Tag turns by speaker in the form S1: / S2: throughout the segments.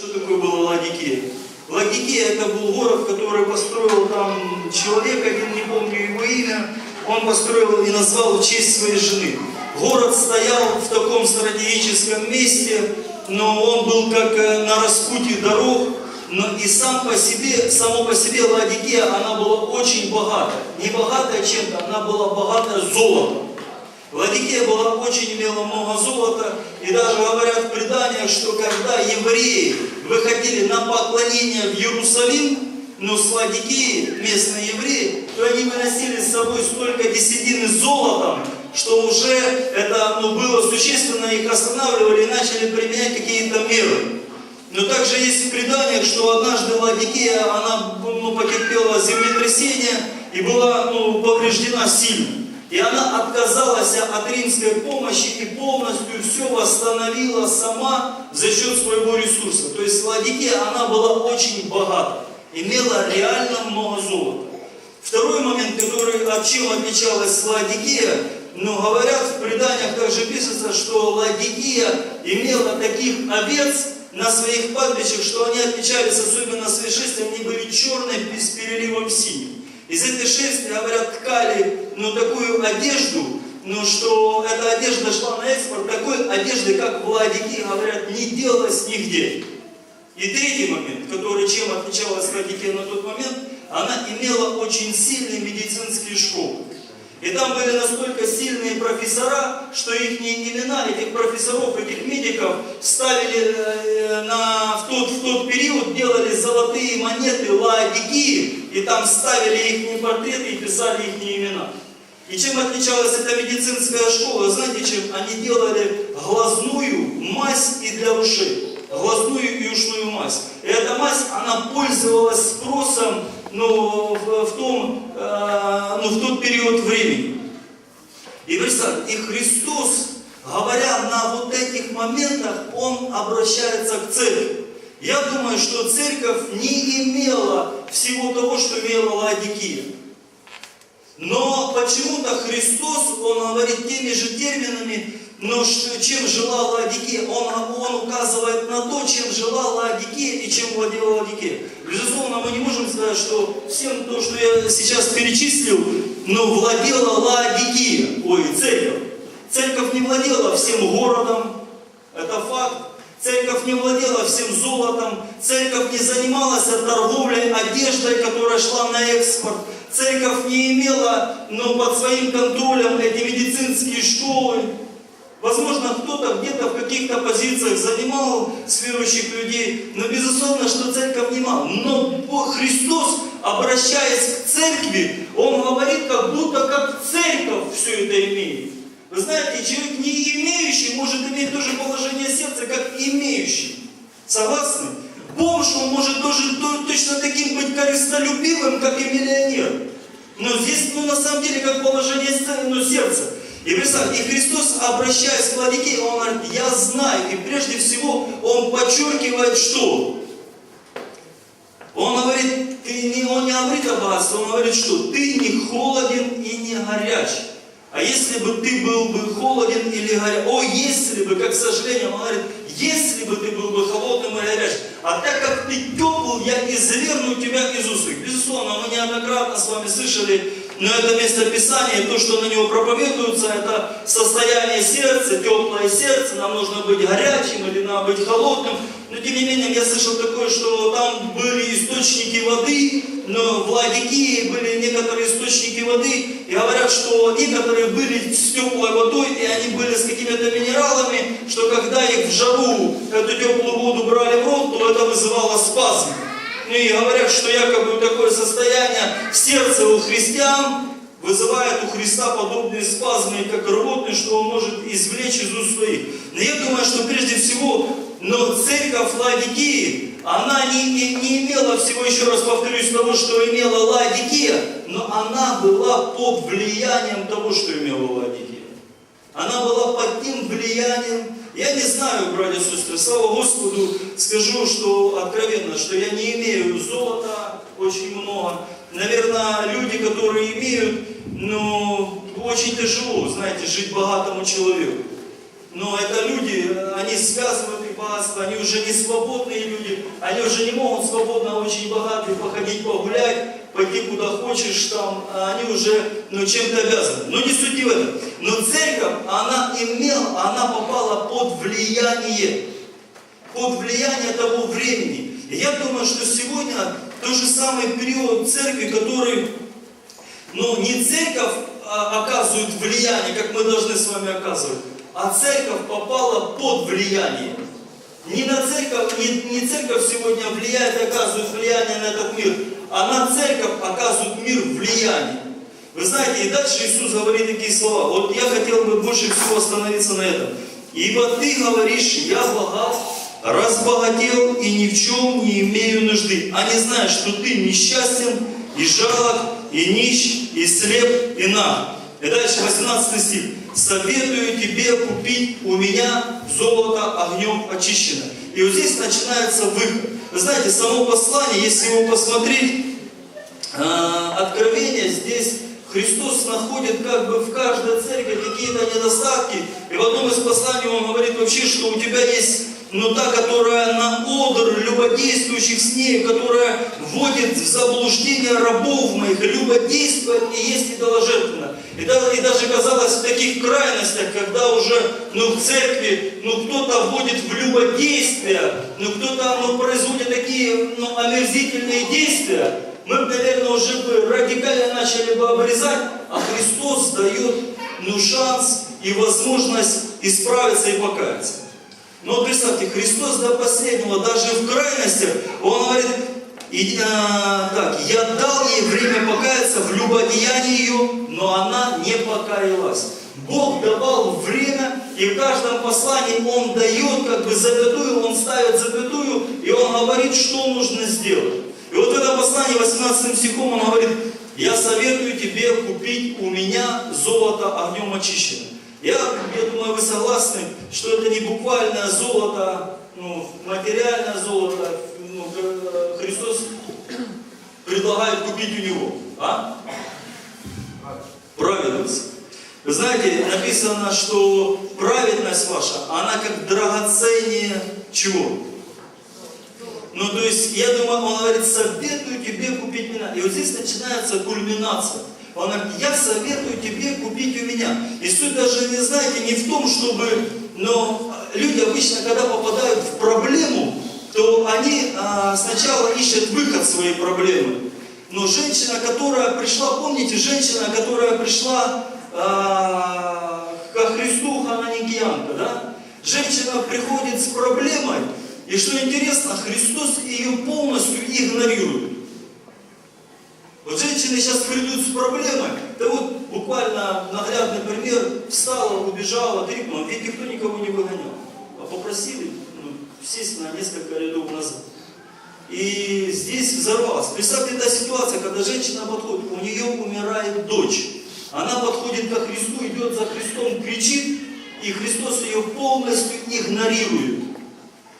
S1: что такое была Ладикия? Ладикия это был город, который построил там человек, один не помню его имя, он построил и назвал в честь своей жены. Город стоял в таком стратегическом месте, но он был как э, на распутье дорог, но и сам по себе, само по себе Ладикия, она была очень богата. Не богатая чем-то, она была богатая золотом. Ладикия была очень имела много золота, и даже говорят в преданиях, что когда евреи выходили на поклонение в Иерусалим, но с Ладикии, местные евреи, то они выносили с собой столько десятины золотом, что уже это ну, было существенно, их останавливали и начали применять какие-то меры. Но также есть в что однажды Ладикия, она ну, потерпела землетрясение и была ну, повреждена сильно. И она отказалась от римской помощи и полностью все восстановила сама за счет своего ресурса. То есть Ладикия, она была очень богата, имела реально много золота. Второй момент, который от чем отличалась Ладикия, но говорят в преданиях также пишется, что Ладикия имела таких овец на своих пастбищах, что они отличались особенно шерстью, они были черные с переливом синим. Из этой шерсти, говорят, ткали ну, такую одежду, ну, что эта одежда шла на экспорт, такой одежды, как в Ладике, говорят, не делалось нигде. И третий момент, который чем отличалась Ладике на тот момент, она имела очень сильные медицинские школы. И там были настолько сильные профессора, что их имена, этих профессоров, этих медиков ставили э, на, в, тот, в тот период, делали золотые монеты ладики, и там ставили их портреты и писали их имена. И чем отличалась эта медицинская школа? Знаете, чем? Они делали глазную мазь и для ушей. Глазную и ушную мазь. И эта мазь, она пользовалась спросом ну, в, в, том, э, ну, в тот период времени. И представьте, и Христос, говоря на вот этих моментах, Он обращается к церкви. Я думаю, что церковь не имела всего того, что имела Ладикия. Но почему-то Христос, Он говорит теми же терминами, но чем жила Ладикия? Он, он указывает на то, чем жила Ладикия и чем владела Ладикия. Безусловно, мы не можем сказать, что всем то, что я сейчас перечислил, но владела Ладикия, ой, церковь. Церковь не владела всем городом, это факт. Церковь не владела всем золотом, церковь не занималась торговлей одеждой, которая шла на экспорт. Церковь не имела но под своим контролем эти медицинские школы. Возможно, кто-то где-то в каких-то позициях занимал с верующих людей, но безусловно, что церковь не мала. Но Христос, обращаясь к церкви, Он говорит, как будто как церковь все это имеет. Вы знаете, человек не имеющий может иметь то же положение сердца, как имеющий. Согласны? Бомж, он может тоже точно таким быть корыстолюбивым, как и миллионер. Но здесь, ну, на самом деле, как положение ну, сердца. И представьте, и Христос, обращаясь к Ладике, Он говорит, я знаю. И прежде всего Он подчеркивает, что? Он говорит, ты не, он не говорит о богатстве, он говорит, что ты не холоден и не горяч. А если бы ты был бы холоден или горяч, о, если бы, как к сожалению, он говорит, если бы ты был бы холодным и горячим, а так как ты тепл, я изверну тебя из уст. Безусловно, мы неоднократно с вами слышали но это место Писания, то, что на него проповедуется, это состояние сердца, теплое сердце, нам нужно быть горячим или надо быть холодным. Но тем не менее, я слышал такое, что там были источники воды, но в Ладикии были некоторые источники воды, и говорят, что некоторые были с теплой водой, и они были с какими-то минералами, что когда их в жару, эту теплую воду брали в рот, то это вызывало спазм. Ну и говорят, что якобы такое состояние в сердце у христиан вызывает у Христа подобные спазмы, как рвотные, что он может извлечь из уст своих. Но я думаю, что прежде всего, но церковь Ладикии, она не, не, не имела всего, еще раз повторюсь, того, что имела Ладикия, но она была под влиянием того, что имела Ладикия. Она была под тем влиянием, я не знаю, братья и сестры, слава Господу, скажу, что откровенно, что я не имею золота очень много. Наверное, люди, которые имеют, ну, очень тяжело, знаете, жить богатому человеку. Но это люди, они связывают свадьбы, они уже не свободные люди, они уже не могут свободно, очень богатые, походить погулять, пойти куда хочешь там, а они уже ну, чем-то обязаны. Но не не в этом. Но церковь, она имела, она попала под влияние, под влияние того времени. И я думаю, что сегодня тот же самый период церкви, который, ну, не церковь а, оказывает влияние, как мы должны с вами оказывать, а церковь попала под влияние. Не на церковь, не, не церковь сегодня влияет оказывает влияние на этот мир, а на церковь оказывает мир влияние. Вы знаете, и дальше Иисус говорит такие слова. Вот я хотел бы больше всего остановиться на этом. Ибо ты говоришь, я богат, разбогател и ни в чем не имею нужды, а не знаешь, что ты несчастен и жалок, и нищ, и слеп, и наг. И дальше 18 стих. Советую тебе купить у меня золото огнем очищено. И вот здесь начинается выход. Вы знаете, само послание, если его посмотреть, э, откровение здесь Христос находит как бы в каждой церкви какие-то недостатки. И в одном из посланий он говорит вообще, что у тебя есть но та, которая на одр любодействующих с ней, которая вводит в заблуждение рабов моих, любодействует и есть идоложертвенно. И, и даже казалось в таких крайностях, когда уже ну, в церкви ну, кто-то вводит в любодействие, ну, кто-то ну, производит такие ну, омерзительные действия, мы бы, наверное, уже бы радикально начали бы обрезать, а Христос дает ну, шанс и возможность исправиться и покаяться. Но представьте, Христос до последнего, даже в крайностях, Он говорит, и, а, так, я дал ей время покаяться в любодеянии ее, но она не покаялась. Бог давал время, и в каждом послании Он дает как бы запятую, Он ставит запятую, и Он говорит, что нужно сделать. И вот в этом послании, 18 стихом, Он говорит, я советую тебе купить у меня золото огнем очищенное. Я, я думаю, вы согласны, что это не буквальное золото, ну, материальное золото. Ну, Христос предлагает купить у него. А? Праведность. Вы знаете, написано, что праведность ваша, она как драгоценнее чего? Ну, то есть, я думаю, он говорит, советую тебе купить меня. И вот здесь начинается кульминация. Он говорит, я советую тебе купить у меня. И суть даже, не знаете, не в том, чтобы, но люди обычно, когда попадают в проблему, то они а, сначала ищут выход своей проблемы. Но женщина, которая пришла, помните, женщина, которая пришла а, ко Христу, хананигианка, да? Женщина приходит с проблемой, и что интересно, Христос ее полностью игнорирует. Вот женщины сейчас придут с проблемой, да вот буквально наглядный пример, встала, убежала, крикнула, ведь никто никого не выгонял, а попросили ну, сесть несколько рядов назад. И здесь взорвалась. Представьте, эта ситуация, когда женщина подходит, у нее умирает дочь. Она подходит ко Христу, идет за Христом, кричит, и Христос ее полностью игнорирует.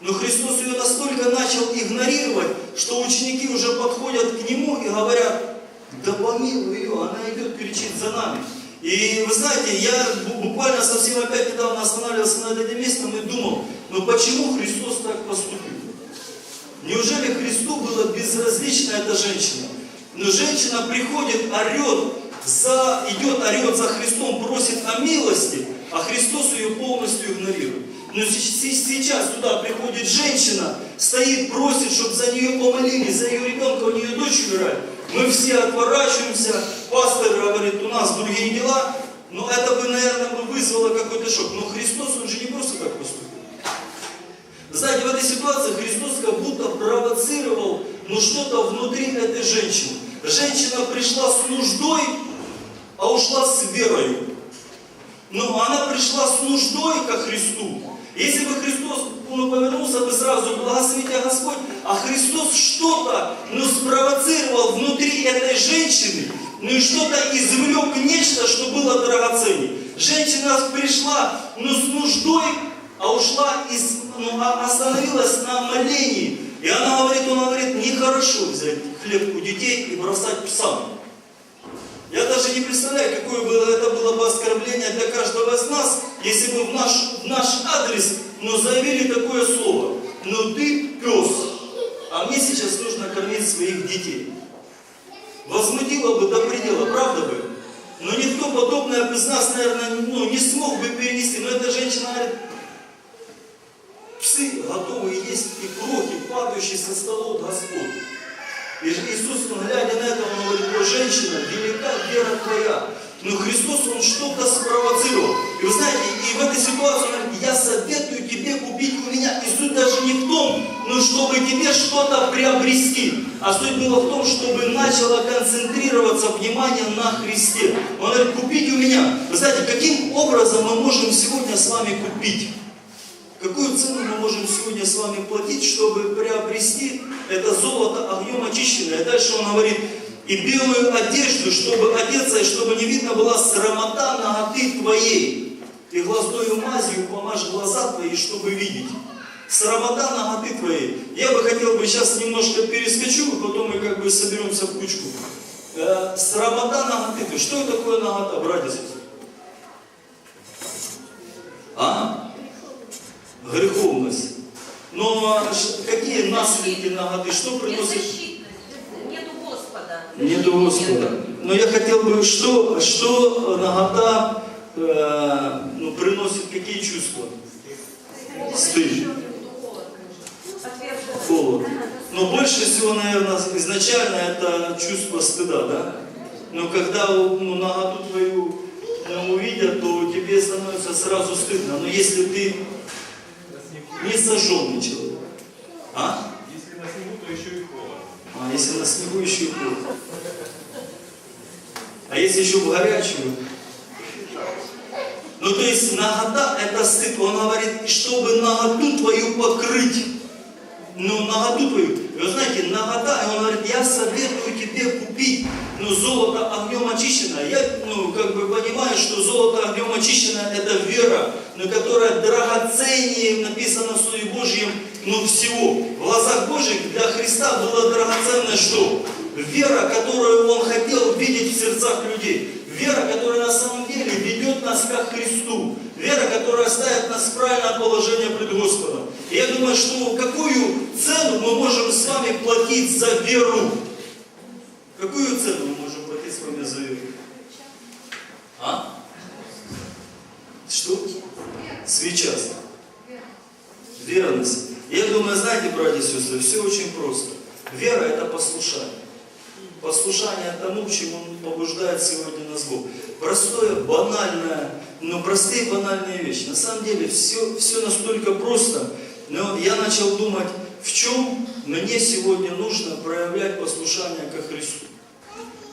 S1: Но Христос ее настолько начал игнорировать, что ученики уже подходят к Нему и говорят, да помилуй ее, она идет, кричит за нами. И вы знаете, я буквально совсем опять недавно останавливался над этим местом и думал, ну почему Христос так поступил? Неужели Христу было безразлична эта женщина? Но женщина приходит, орет, за, идет, орет за Христом, просит о милости, а Христос ее полностью игнорирует. Но сейчас туда приходит женщина, стоит, просит, чтобы за нее помолились, за ее ребенка, у нее дочь умирает. Мы все отворачиваемся, пастор говорит, у нас другие дела, но это бы, наверное, вызвало какой-то шок. Но Христос, он же не просто так поступил. Знаете, в этой ситуации Христос как будто провоцировал ну, что-то внутри этой женщины. Женщина пришла с нуждой, а ушла с верою. Но она пришла с нуждой ко Христу, если бы Христос ну, повернулся бы сразу, благослови тебя Господь, а Христос что-то ну, спровоцировал внутри этой женщины, ну и что-то извлек нечто, что было драгоценнее. Женщина пришла ну, с нуждой, а ушла, из, ну, а остановилась на молении. И она говорит, он говорит, нехорошо взять хлеб у детей и бросать псам. Я даже не представляю, какое было, это было бы оскорбление для каждого из нас, если бы в наш, в наш адрес но заявили такое слово, ну ты пес, а мне сейчас нужно кормить своих детей. Возмутило бы до предела, правда бы? Но никто подобное без нас, наверное, ну, не смог бы перенести. Но эта женщина говорит, псы готовы есть и крохи, падающие со столов Господь. И Иисус, он, глядя на это, он говорит, о, женщина, велика вера твоя. Но Христос, он что-то спровоцировал. И вы знаете, и в этой ситуации он говорит, я советую тебе купить у меня. И суть даже не в том, ну, чтобы тебе что-то приобрести. А суть была в том, чтобы начало концентрироваться внимание на Христе. Он говорит, купить у меня. Вы знаете, каким образом мы можем сегодня с вами купить? Какую цену мы можем сегодня с вами платить, чтобы приобрести это золото огнем очищенное? Дальше он говорит, и белую одежду, чтобы одеться, и чтобы не видно была срамота ноготы твоей. И глазною мазью помажь глаза твои, чтобы видеть. Срамота ноготы твоей. Я бы хотел бы сейчас немножко перескочу, и потом мы как бы соберемся в кучку. Э, срамота ноготы. Что такое нагота, братья? А? Греховность. Но ш- какие наследки наготы? Что приносит?
S2: Нету Господа.
S1: Нету Господа. Но я хотел бы, что, что нагота э, ну, приносит какие чувства? Стыд, холод. Но больше всего, наверное, изначально это чувство стыда, да? Но когда ну, наготу твою ну, увидят, то тебе становится сразу стыдно. Но если ты не сожженный человек, а?
S3: Если на снегу, то еще и холод.
S1: А если на снегу еще и холод? А если еще в горячую? Ну то есть нагота это стыд. Он говорит, чтобы наготу твою покрыть. Ну, наготу твою. И вы знаете, нагота, и он говорит, я советую тебе купить ну, золото огнем очищенное. Я, ну, как бы понимаю, что золото огнем очищенное это вера, но которая драгоценнее написано в Слове Божьем, ну, всего. В глазах Божьих для Христа было драгоценно что? Вера, которую Он хотел видеть в сердцах людей. Вера, которая на самом деле ведет нас ко Христу. Вера, которая ставит нас в правильное положение пред Господом. И я думаю, что какую цену мы можем с вами платить за веру? Какую цену мы можем платить с вами за веру? А? Что? Свеча. Верность. Я думаю, знаете, братья и сестры, все очень просто. Вера – это послушание. Послушание тому, чему побуждает сегодня нас Бог. Простое, банальное, но простые банальные вещи. На самом деле все, все настолько просто, но я начал думать, в чем мне сегодня нужно проявлять послушание ко Христу.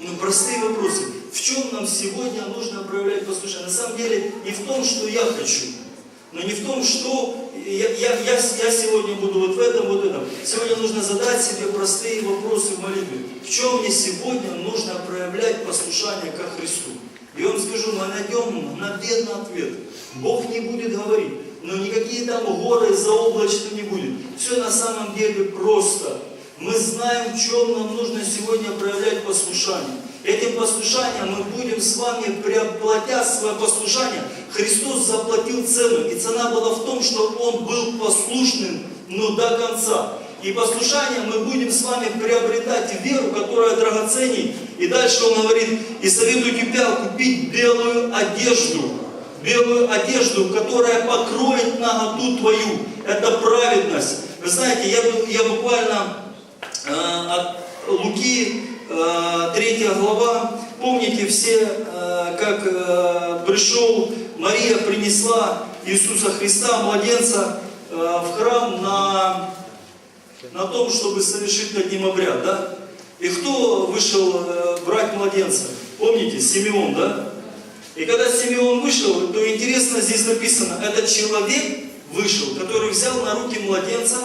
S1: Ну, простые вопросы. В чем нам сегодня нужно проявлять послушание? На самом деле не в том, что я хочу, но не в том, что я, я, я, я сегодня буду вот в этом, вот этом. Сегодня нужно задать себе простые вопросы в молитве. В чем мне сегодня нужно проявлять послушание ко Христу? И вам скажу, мы найдем мгновенный ответ. Бог не будет говорить, но никакие там горы заоблачны не будет. Все на самом деле просто. Мы знаем, в чем нам нужно сегодня проявлять послушание. Этим послушанием мы будем с вами, приоплатя свое послушание, Христос заплатил цену. И цена была в том, что Он был послушным, но до конца. И послушание мы будем с вами приобретать веру, которая драгоценней. И дальше Он говорит, и советую тебя купить белую одежду. Белую одежду, которая покроет наготу твою. Это праведность. Вы знаете, я, я буквально э, от Луки, 3 глава, помните все, э, как э, пришел, Мария принесла Иисуса Христа, младенца, э, в храм на, на том, чтобы совершить над ним обряд, да? И кто вышел э, брать младенца? Помните, Симеон, да? И когда Симеон вышел, то интересно здесь написано, этот человек вышел, который взял на руки младенца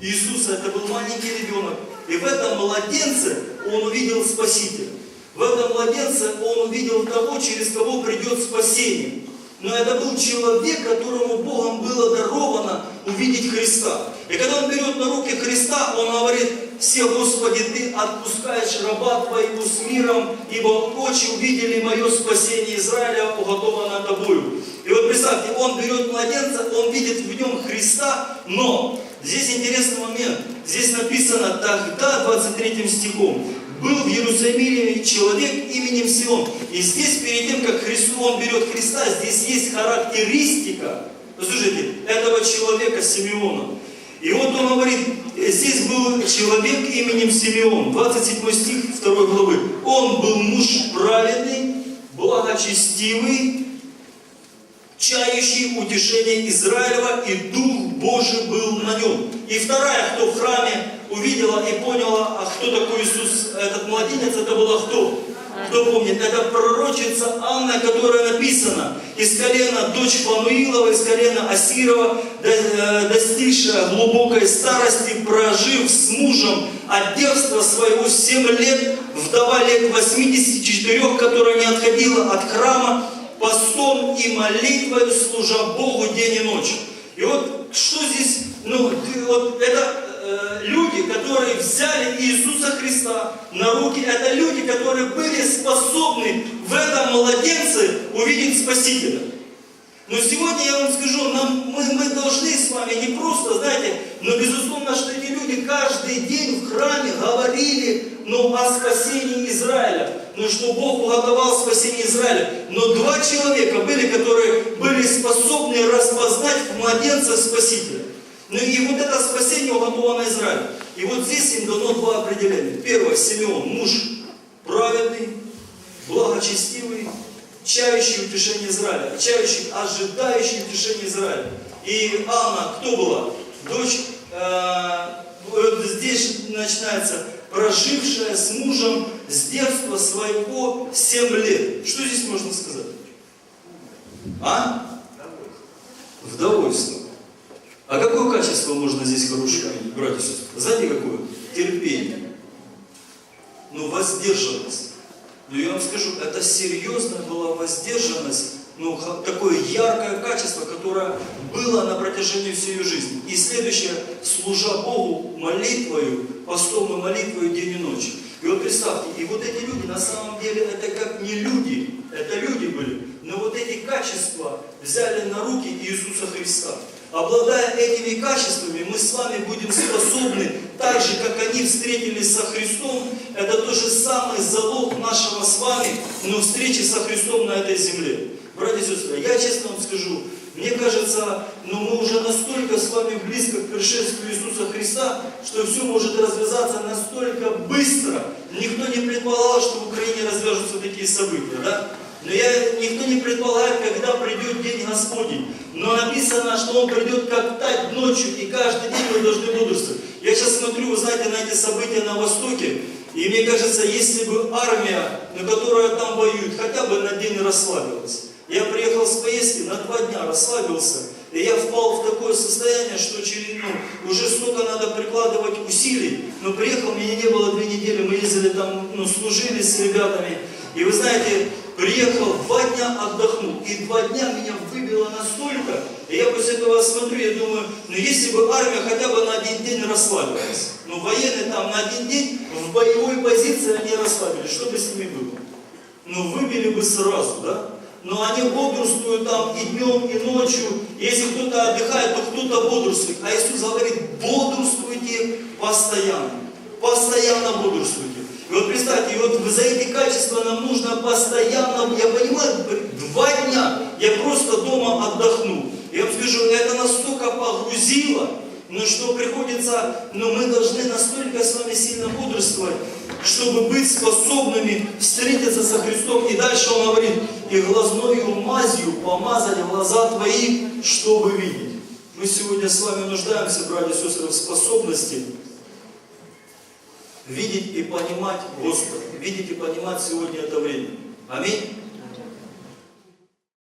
S1: Иисуса, это был маленький ребенок. И в этом младенце он увидел Спасителя. В этом младенце он увидел того, через кого придет спасение. Но это был человек, которому Богом было даровано увидеть Христа. И когда он берет на руки Христа, он говорит, все, Господи, Ты отпускаешь раба Твоего с миром, ибо очи увидели мое спасение Израиля, уготованное Тобою. И вот представьте, он берет младенца, он видит в нем Христа, но здесь интересный момент. Здесь написано тогда, 23 стихом, был в Иерусалиме человек именем Сион. И здесь, перед тем, как Христу, он берет Христа, здесь есть характеристика, послушайте, этого человека Симеона. И вот он говорит, здесь был человек именем Симеон, 27 стих 2 главы. Он был муж праведный, благочестивый, чающий утешение Израилева, и Дух Божий был на нем. И вторая, кто в храме увидела и поняла, а кто такой Иисус, этот младенец, это была кто? Кто помнит? Это пророчица Анна, которая написана из колена дочь Фануилова, из колена Асирова, э, достигшая глубокой старости, прожив с мужем от девства своего 7 лет, вдова лет 84, которая не отходила от храма, постом и молитвой служа Богу день и ночь. И вот что здесь, ну, вот это э, люди, которые взяли Иисуса Христа на руки, это люди, которые были способны в этом младенце увидеть Спасителя. Но сегодня я вам скажу, нам, мы, мы должны с вами не просто, знаете, но безусловно, что эти люди каждый день в храме говорили ну, о спасении Израиля, ну, что Бог уготовал спасение Израиля. Но два человека были, которые были способны распознать в младенца Спасителя. Ну и вот это спасение уготовано Израилю. И вот здесь им дано два определения. Первое, Симеон, муж праведный, благочестивый, чающий утешение Израиля, чающий, ожидающий утешение Израиля. И Анна, кто была? Дочь, э, вот здесь начинается, прожившая с мужем с детства своего 7 лет. Что здесь можно сказать? А? Вдовольство. А какое качество можно здесь хорошее сестры? Знаете какое? Терпение. Ну, воздержанность. Но я вам скажу, это серьезная была воздержанность, ну, такое яркое качество, которое было на протяжении всей ее жизни. И следующее, служа Богу молитвою, постом и молитвою день и ночь. И вот представьте, и вот эти люди, на самом деле, это как не люди, это люди были, но вот эти качества взяли на руки Иисуса Христа. Обладая этими качествами, мы с вами будем способны, так же, как они встретились со Христом, это то же самый залог но встречи со Христом на этой земле. Братья и сестры, я честно вам скажу, мне кажется, ну мы уже настолько с вами близко к пришествию Иисуса Христа, что все может развязаться настолько быстро. Никто не предполагал, что в Украине развяжутся такие события, да? Но я, никто не предполагает, когда придет день Господень. Но написано, что Он придет как тать ночью, и каждый день мы должны бодрствовать. Я сейчас смотрю, вы знаете, на эти события на Востоке, и мне кажется, если бы армия, ну, которая там воюет, хотя бы на день расслабилась. Я приехал с поездки, на два дня расслабился, и я впал в такое состояние, что через, ну, уже столько надо прикладывать усилий. Но приехал, меня не было две недели, мы ездили там, ну, служили с ребятами. И вы знаете, приехал, два дня отдохнул, и два дня меня выбило настолько, и я после этого смотрю, я думаю, ну если бы армия хотя бы на один день расслабилась, ну военные там на один день в боевой позиции они расслабились, что бы с ними было? Ну выбили бы сразу, да? Но они бодрствуют там и днем, и ночью. Если кто-то отдыхает, то кто-то бодрствует. А Иисус говорит, бодрствуйте постоянно. Постоянно бодрствуйте. И вот представьте, вот за эти качества нам нужно постоянно, я понимаю, два дня я просто дома отдохну. Я вам скажу, это настолько погрузило, но что приходится, но мы должны настолько с вами сильно бодрствовать, чтобы быть способными встретиться со Христом. И дальше он говорит, и глазною мазью помазать глаза твои, чтобы видеть. Мы сегодня с вами нуждаемся, братья и сестры, в способности видеть и понимать Господа, видеть и понимать сегодня это время. Аминь.